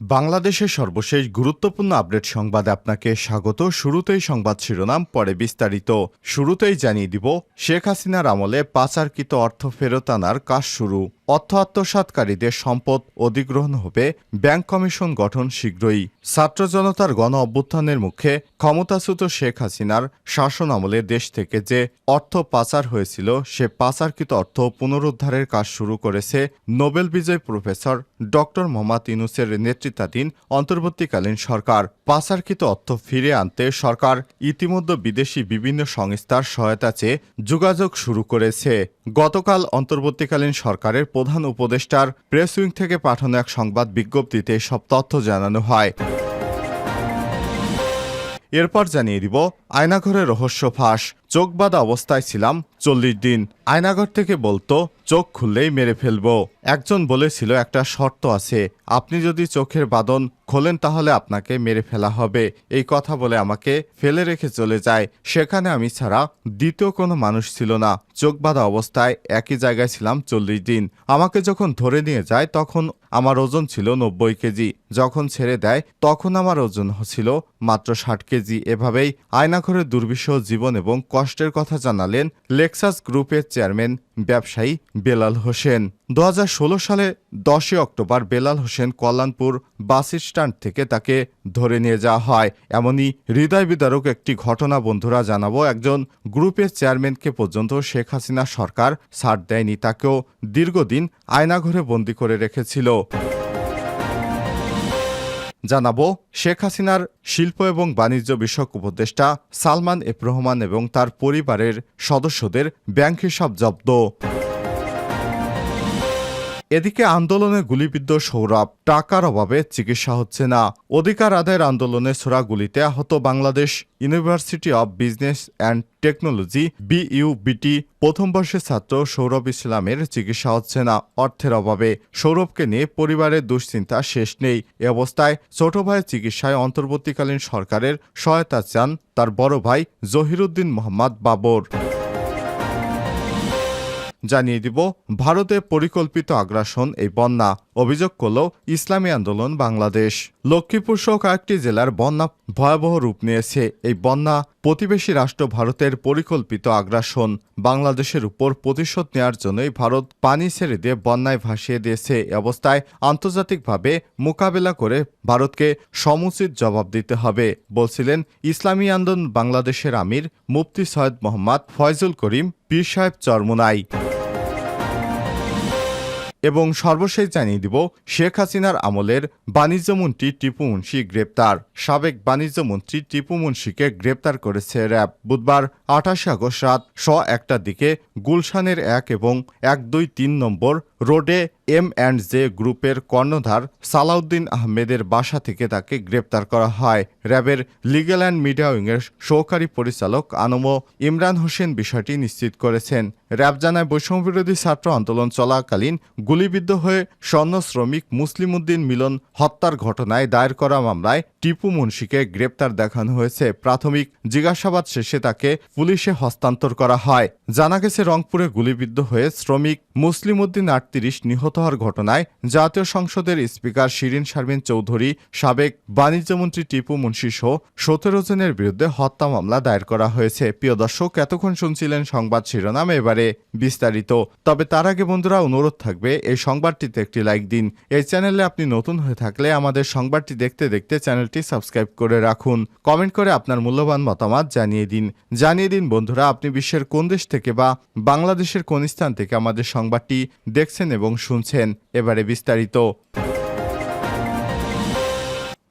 বাংলাদেশের সর্বশেষ গুরুত্বপূর্ণ আপডেট সংবাদে আপনাকে স্বাগত। শুরুতেই সংবাদ শিরোনাম, পরে বিস্তারিত। শুরুতেই জানিয়ে দিব, শেখ হাসিনার আমলে পাচারকৃত অর্থ ফেরত আনার কাজ শুরু। অর্থ আত্মসাতকারীদের সম্পদ অধিগ্রহণ হবে, ব্যাংক কমিশন গঠন শীঘ্রই। ছাত্র জনতার গণ অভ্যুত্থানের মুখে ক্ষমতাচ্যুত শেখ হাসিনার শাসন আমলে দেশ থেকে যে অর্থ পাচার হয়েছিল, সে পাচারকৃত অর্থ পুনরুদ্ধারের কাজ শুরু করেছে নোবেল বিজয় প্রফেসর ডক্টর মোহাম্মদ ইউনুসের নেতৃত্বাধীন অন্তর্বর্তীকালীন সরকার। পাচারকৃত অর্থ ফিরে আনতে সরকার ইতিমধ্যে বিদেশি বিভিন্ন সংস্থার সহায়তা চেয়ে যোগাযোগ শুরু করেছে। গতকাল অন্তর্বর্তীকালীন সরকারের প্রধান উপদেষ্টার প্রেস উইং থেকে পাঠানো এক সংবাদ বিজ্ঞপ্তিতে সব তথ্য জানানো হয়। এরপর জানিয়ে দিব আয়নাঘরে রহস্য ফাঁস চোখ বাঁধা অবস্থায় ছিলাম চল্লিশ দিন। আয়নাঘর থেকে বলতো, চোখ খুললেই মেরে ফেলব। একজন বলেছিল, একটা শর্ত আছে। আপনি যদি চোখের বাঁধন খোলেন তাহলে আপনাকে মেরে ফেলা হবে। এই কথা বলে আমাকে ফেলে রেখে চলে যায়। সেখানে আমি ছাড়া দ্বিতীয় কোনো মানুষ ছিল না। চোখ বাঁধা অবস্থায় একই জায়গায় ছিলাম চল্লিশ দিন। আমাকে যখন ধরে নিয়ে যায়, তখন আমার ওজন ছিল নব্বই কেজি। যখন ছেড়ে দেয়, তখন আমার ওজন ছিল মাত্র ষাট কেজি। এভাবেই আয়নাঘরের দুর্বিষহ জীবন এবং কষ্টের কথা জানালেন লেক্সাস গ্রুপের চেয়ারম্যান ব্যবসায়ী বেলাল হোসেন। দু হাজার ষোলো সালে দশই October Belal Hossain Kalyanpur bus stand থেকে তাকে ধরে নিয়ে যাওয়া হয়। এমনই হৃদয় বিদারক একটি ঘটনা বন্ধুরা জানাব। একজন গ্রুপের চেয়ারম্যানকে পর্যন্ত শেখ হাসিনা সরকার ছাড় দেয়নি, তাকেও দীর্ঘদিন আয়নাঘরে বন্দি করে রেখেছিল। জানাব, শেখ হাসিনার শিল্প এবং বাণিজ্য বিষয়ক উপদেষ্টা সালমান এফ রহমান এবং তার পরিবারের সদস্যদের ব্যাংক হিসাব জব্দ। এদিকে আন্দোলনে গুলিবিদ্ধ সৌরভ টাকার অভাবে চিকিৎসা হচ্ছে না। অধিকার আদায়ের আন্দোলনে ছোড়া গুলিতে আহত Bangladesh university of business and technology BUBT প্রথম বর্ষের ছাত্র সৌরভ ইসলামের চিকিৎসা হচ্ছে না। অর্থের অভাবে সৌরভকে নিয়ে পরিবারের দুশ্চিন্তা শেষ নেই। এ অবস্থায় ছোট ভাইয়ের চিকিৎসায় অন্তর্বর্তীকালীন সরকারের সহায়তা চান তার বড় ভাই জহিরুদ্দিন মোহাম্মদ বাবর। জানিয়ে দিব, ভারতে পরিকল্পিত আগ্রাসন এই বন্যা। অভিযোগ করল, ইসলামী আন্দোলন বাংলাদেশ। লক্ষ্মীপুর সহ কয়েকটি জেলার বন্যা ভয়াবহ রূপ নিয়েছে। এই বন্যা প্রতিবেশী রাষ্ট্র ভারতের পরিকল্পিত আগ্রাসন। বাংলাদেশের উপর প্রতিশোধ নেওয়ার জন্যই ভারত পানি ছেড়ে দিয়ে বন্যায় ভাসিয়ে দিয়েছে। এ অবস্থায় আন্তর্জাতিকভাবে মোকাবেলা করে ভারতকে সমুচিত জবাব দিতে হবে, বলছিলেন ইসলামী আন্দোলন বাংলাদেশের আমির মুফতি সৈয়দ মোহাম্মদ ফয়জুল করিম পীর সাহেব চরমোনাই। এবং সর্বশেষ জানিয়ে দিব, শেখ হাসিনার আমলের বাণিজ্যমন্ত্রী টিপু মুন্সি গ্রেপ্তার। সাবেক বাণিজ্যমন্ত্রী টিপু মুন্সিকে গ্রেপ্তার করেছে র্যাব। বুধবার আঠাশে আগস্ট রাত স একটার দিকে গুলশানের এক এবং এক দুই তিন নম্বর রোডে এম অ্যান্ড জে গ্রুপের কর্ণধার সালাউদ্দিন আহমেদের বাসা থেকে তাকে গ্রেপ্তার করা হয়। র্যাবের লিগ্যাল অ্যান্ড মিডিয়া উইংয়ের সহকারী পরিচালক আনম ইমরান হোসেন বিষয়টি নিশ্চিত করেছেন। র্যাব জানায়, বৈষম্যবিরোধী ছাত্র আন্দোলন চলাকালীন গুলিবিদ্ধ হয়ে স্বর্ণ শ্রমিক মুসলিম উদ্দিন মিলন হত্যার ঘটনায় দায়ের করা মামলায় টিপু মুন্সিকে গ্রেপ্তার দেখানো হয়েছে। প্রাথমিক জিজ্ঞাসাবাদ শেষে তাকে পুলিশে হস্তান্তর করা হয়। জানা গেছে, রংপুরে গুলিবিদ্ধ হয়ে শ্রমিক মুসলিম উদ্দিন আটত্রিশ নিহত হওয়ার ঘটনায় জাতীয় সংসদের স্পিকার শিরিন শারমিন চৌধুরী, সাবেক বাণিজ্যমন্ত্রী টিপু মুন্সি সহ সতেরো জনের বিরুদ্ধে হত্যা মামলা দায়ের করা হয়েছে। প্রিয় দর্শক, এতক্ষণ শুনছিলেন সংবাদ শিরোনাম, এবারে বিস্তারিত। তবে তার আগে বন্ধুরা, অনুরোধ থাকবে, এই সংবাদটিতে একটি লাইক দিন। এই চ্যানেলে আপনি নতুন হয়ে থাকলে আমাদের সংবাদটি দেখতে দেখতে চ্যানেলটি সাবস্ক্রাইব করে রাখুন। কমেন্ট করে আপনার মূল্যবান মতামত জানিয়ে দিন। জানিয়ে দিন বন্ধুরা, আপনি বিশ্বের কোন দেশ থেকে বা বাংলাদেশের কোন স্থান থেকে আমাদের সংবাদটি দেখছেন এবং শুনছেন এবারে বিস্তারিত।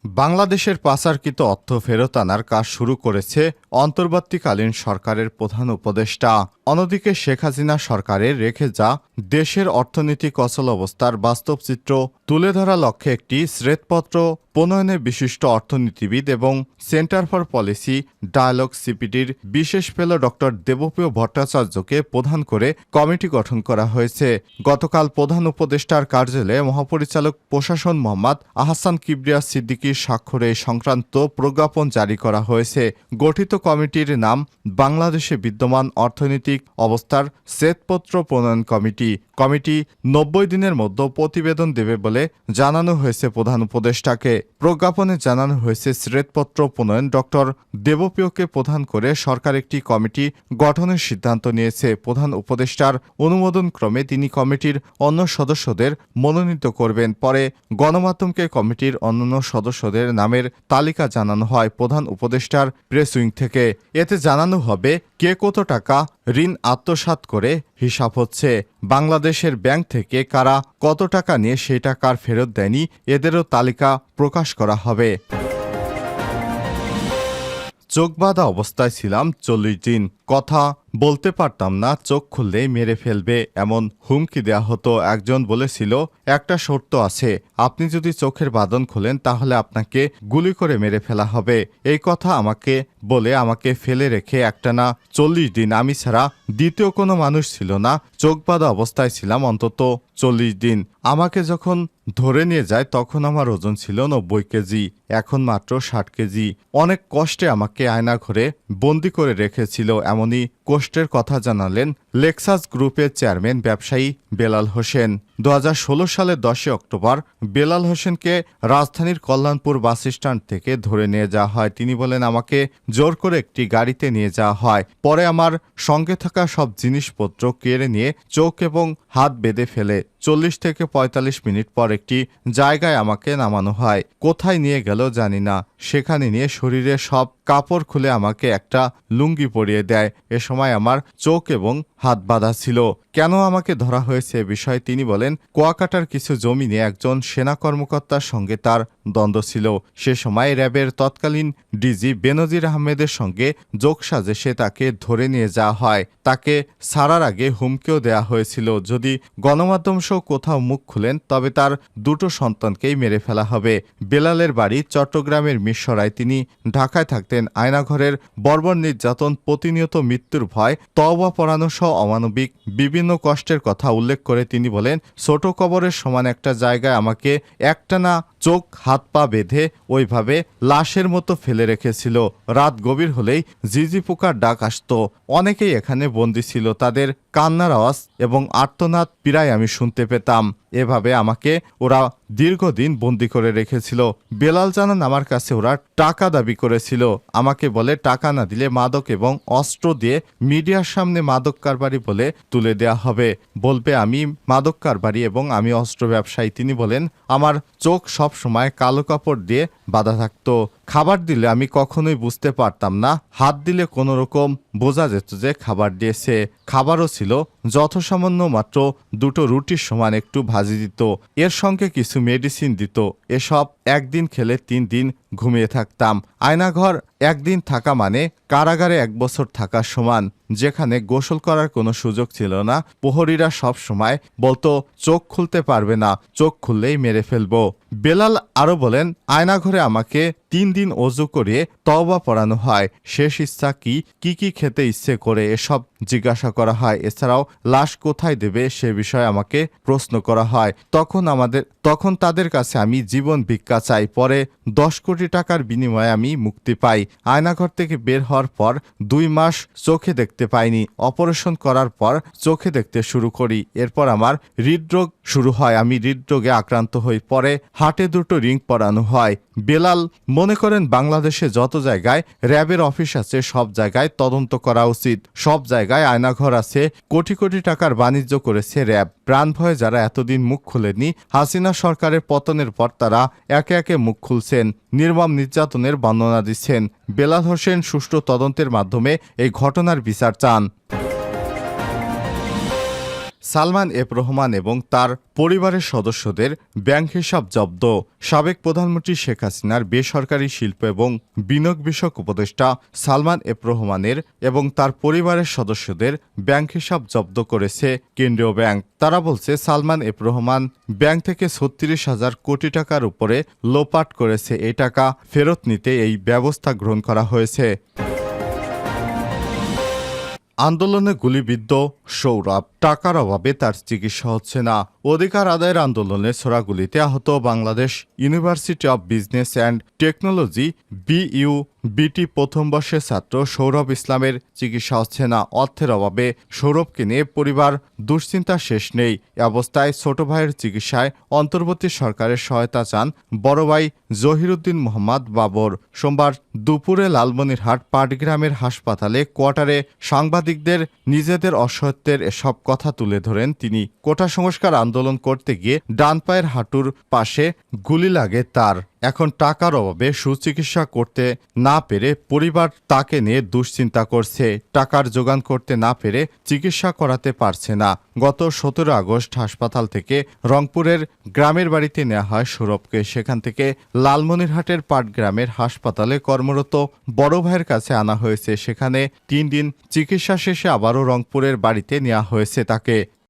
বাংলাদেশের পাচারকৃত অর্থ ফেরত আনার কাজ শুরু করেছে অন্তর্বর্তীকালীন সরকারের প্রধান উপদেষ্টা। অন্যদিকে শেখ হাসিনা সরকারের রেখে যা দেশের অর্থনৈতিক অচল অবস্থার বাস্তব চিত্র তুলে ধরা লক্ষ্যে একটি শ্বেতপত্র, প্রণয়নে বিশিষ্ট অর্থনীতিবিদ এবং সেন্টার ফর পলিসি ডায়ালগ সিপিডির বিশেষ ফেলো ডক্টর দেবপ্রিয় ভট্টাচার্যকে প্রধান করে কমিটি গঠন করা হয়েছে। গতকাল প্রধান উপদেষ্টার কার্যালয়ে মহাপরিচালক প্রশাসন মোহাম্মদ আহসান কিবরিয়া সিদ্দিকীর স্বাক্ষরে সংক্রান্ত প্রজ্ঞাপন জারি করা হয়েছে। গঠিত কমিটির নাম বাংলাদেশে বিদ্যমান অর্থনৈতিক অবস্থার শ্বেতপত্র প্রণয়ন কমিটি। কমিটি নব্বই দিনের মধ্যে প্রতিবেদন দেবে বলে জানানো হয়েছে প্রধান উপদেষ্টাকে। প্রজ্ঞাপনে জানানো হয়েছে শ্বেতপত্র প্রণয়ন ডক্টর দেবপ্রিয়কে প্রধান করে সরকার একটি কমিটি গঠনের সিদ্ধান্ত নিয়েছে। প্রধান উপদেষ্টার অনুমোদন ক্রমে তিনি কমিটির অন্য সদস্যদের মনোনীত করবেন। পরে গণমাধ্যমকে কমিটির অন্যান্য সদস্যদের নামের তালিকা জানানো হয় প্রধান উপদেষ্টার প্রেস উইং থেকে। এতে জানানো হবে কে কত টাকা ঋণ আত্মসাত করে হিসাব হচ্ছে, বাংলাদেশের ব্যাংক থেকে কারা কত টাকা নিয়ে সেই টাকার ফেরত দেয়নি, এদেরও তালিকা প্রকাশ করা হবে। চোখ বাঁধা অবস্থায় ছিলাম, চল্লিশ দিন। কথা বলতে পারতাম না, চোখ খুললেই মেরে ফেলবে, এমন হুমকি দেয়া হতো। একজন বলেছিল, একটা শর্ত আছে, আপনি যদি চোখের বাঁধন খোলেন, তাহলে আপনাকে গুলি করে মেরে ফেলা হবে। এই কথা আমাকে বলে, আমাকে ফেলে রেখে একটানা চল্লিশ দিন। আমি ছাড়া দ্বিতীয় কোনো মানুষ ছিল না। চোখ বাঁধা অবস্থায় ছিলাম অন্তত চল্লিশ দিন। আমাকে যখন ধরে নিয়ে যায় তখন আমার ওজন ছিল নব্বই কেজি, এখন মাত্র ষাট কেজি। অনেক কষ্টে আমাকে আয়না ঘরে বন্দি করে রেখেছিল এমনই কষ্টের কথা জানালেন লেক্সাস গ্রুপের চেয়ারম্যান ব্যবসায়ী বেলাল হোসেন। দু হাজার ষোলো সালের দশই অক্টোবর বেলাল হোসেনকে রাজধানীর কল্যাণপুর বাস স্ট্যান্ড থেকে ধরে নিয়ে যাওয়া হয়। তিনি বলেন, আমাকে জোর করে একটি গাড়িতে নিয়ে যাওয়া হয়। পরে আমার সঙ্গে থাকা সব জিনিসপত্র কেড়ে নিয়ে চোখ এবং হাত বেঁধে ফেলে। চল্লিশ থেকে পঁয়তাল্লিশ মিনিট পর একটি জায়গায় আমাকে নামানো হয়। কোথায় নিয়ে গেল জানি না। সেখানে নিয়ে শরীরে সব কাপড় খুলে আমাকে একটা লুঙ্গি পরিয়ে দেয়। এ সময় আমার চোখ এবং হাত বাঁধা ছিল। কেন আমাকে ধরা হয়েছে বিষয়ে তিনি বলেন, কুয়াকাটার কিছু জমিনে একজন সেনা কর্মকর্তার সঙ্গে তার দ্বন্দ্ব ছিল। সে সময় র্যাবের তৎকালীন ডিজি বেনজির আহমেদের সঙ্গে যোগ সাজেশে তাকে ধরে নিয়ে যাওয়া হয়। তাকে ছাড়ার আগে হুমকিও দেয়া হয়েছিল। যদি গণমাধ্যম সহ কোথাও মুখ খুলেন, তবে তার দুটো সন্তানকেই মেরে ফেলা হবে। বেলালের বাড়ি চট্টগ্রামের মিশরায় তিনি ঢাকায় থাকতেন। আয়নাঘরের বর্বর নির্যাতন, প্রতিনিয়ত মৃত্যুর ভয়, তওবা পড়ানো সহ অমানবিক। বিভিন্ন কষ্টের কথা উল্লেখ করে তিনি বলেন, ছোট কবরের সমান একটা জায়গায় আমাকে একটানা চোখ, হাত পা বেঁধে ওইভাবে লাশের মতো ফেলে রেখেছিল। রাত গভীর হলেই জিজি পোকার ডাক আসত। অনেকেই এখানে বন্দি ছিল। তাদের কান্নার আওয়াজ এবং আর্তনাদ প্রায় আমি শুনতে পেতাম। এভাবে আমাকে ওরা দীর্ঘদিন বন্দি করে রেখেছিল। বেলাল জানান আমার কাছে ওরা টাকা দাবি করেছিল। আমাকে বলে, টাকা না দিলে মাদক এবং অস্ত্র দিয়ে মিডিয়ার সামনে মাদক কারবারি বলে তুলে দেয়া হবে। বলবে, আমি মাদক কারবারি এবং আমি অস্ত্র ব্যবসায়ী। তিনি বলেন, আমার চোখ সব সময় কালো কাপড় দিয়ে বাঁধা থাকতো। খাবার দিলে আমি কখনোই বুঝতে পারতাম না। হাত দিলে কোনো রকম বোঝা যেত যে খাবার দিয়েছে। খাবারও ছিল, যথাসামান্য মাত্র দুটো রুটির সমান একটু ভাজি দিত। এর সঙ্গে কিছু মেডিসিন দিত। এসব একদিন খেলে তিন দিন ঘুমিয়ে থাকতাম। আয়নাঘর একদিন থাকা মানে কারাগারে এক বছর থাকা সমান, যেখানে গোসল করার কোনো সুযোগ ছিল না। প্রহরীরা সব সময় বলতো, চোখ খুলতে পারবে না, চোখ খুললেই মেরে ফেলব। বেলাল আরও বলেন, আয়নাঘরে আমাকে তিন দিন অজু করিয়ে তওবা পড়ানো হয়। শেষ ইচ্ছা কি কি কি খেতে ইচ্ছে করে এসব জিজ্ঞাসা করা হয়, এছাড়াও লাশ কোথায় দেবে? সে বিষয়ে আমাকে প্রশ্ন করা হয়। তখন আমাদের, তখন তাদের কাছে আমি জীবন ভিক্ষা চাই। পরে দশ কোটি টাকার বিনিময়ে আমি মুক্তি পাই। আয়নাঘর থেকে বের হওয়ার পর দুই মাস চোখে দেখতে পাইনি। অপারেশন করার পর চোখে দেখতে শুরু করি। এরপর আমার হৃদরোগ শুরু হয়। আমি হৃদরোগে আক্রান্ত হই। পরে হাটে দুটো রিং পরানো হয়। বেলাল, মনে করেন বাংলাদেশে যত জায়গায় র্যাবের অফিস আছে, সব জায়গায় তদন্ত করা উচিত। সব জায়গায় আয়নাঘর আছে, কোটি কোটি টাকার বাণিজ্য করেছে র্যাব। প্রাণ ভয়ে যারা এতদিন মুখ খুলেনি হাসিনা সরকারের পতনের পর তারা একে একে মুখ খুলছেন, নির্মম নির্যাতনের বর্ণনা দিচ্ছেন। বেলাল হোসেন সুষ্ঠু তদন্তের মাধ্যমে এই ঘটনার বিচার চান। সালমান এফ রহমান এবং তার পরিবারের সদস্যদের ব্যাংক হিসাব জব্দ। সাবেক প্রধানমন্ত্রী শেখ হাসিনার বেসরকারি শিল্প এবং বিনিয়োগ বিষয়ক উপদেষ্টা সালমান এফ রহমানের এবং তার পরিবারের সদস্যদের ব্যাংক হিসাব জব্দ করেছে কেন্দ্রীয় ব্যাংক। তারা বলছে, সালমান এফ রহমান ব্যাংক থেকে ছত্রিশ হাজার কোটি টাকার উপরে লোপাট করেছে। এই টাকা ফেরত নিতে এই ব্যবস্থা গ্রহণ করা হয়েছে। আন্দোলনে গুলিবিদ্ধ সৌরভ, টাকার অভাবে তার চিকিৎসা হচ্ছে না। অধিকার আদায়ের আন্দোলনে ছোড়াগুলিতে আহত Bangladesh university of business and technology, BU BT প্রথম বর্ষের ছাত্র সৌরভ ইসলামের চিকিৎসা হচ্ছে না, অর্থের অভাবে। সৌরভকে নিয়ে পরিবার, দুশ্চিন্তা শেষ নেই। এ অবস্থায় ছোট ভাইয়ের চিকিৎসায় অন্তর্বর্তী সরকারের সহায়তা চান বড় ভাই জহিরুদ্দিন মোহাম্মদ বাবর। সোমবার দুপুরে লালমনিরহাট পাটগ্রামের হাসপাতালে কোয়ার্টারে সাংবাদিকদের নিজেদের অসহায়ত্বের এসব কথা তুলে ধরেন তিনি। কোটা সংস্কার আন্দোলন করতে গিয়ে ডান পায়ের হাঁটুর পাশে গুলি লাগে তার। এখন টাকার অভাবে সুচিকিৎসা করতে না পেরে পরিবার তাকে নিয়ে দুশ্চিন্তা করছে। টাকার যোগান করতে না পেরে চিকিৎসা করাতে পারছে না। গত সতেরো আগস্ট হাসপাতাল থেকে রংপুরের গ্রামের বাড়িতে নেওয়া হয় সৌরভকে। সেখান থেকে লালমনিরহাটের পাটগ্রামের হাসপাতালে কর্মরত বড় ভাইয়ের কাছে আনা হয়েছে। সেখানে তিন দিন চিকিৎসা শেষে আবারও রংপুরের বাড়িতে নেওয়া হয়েছে তাকে।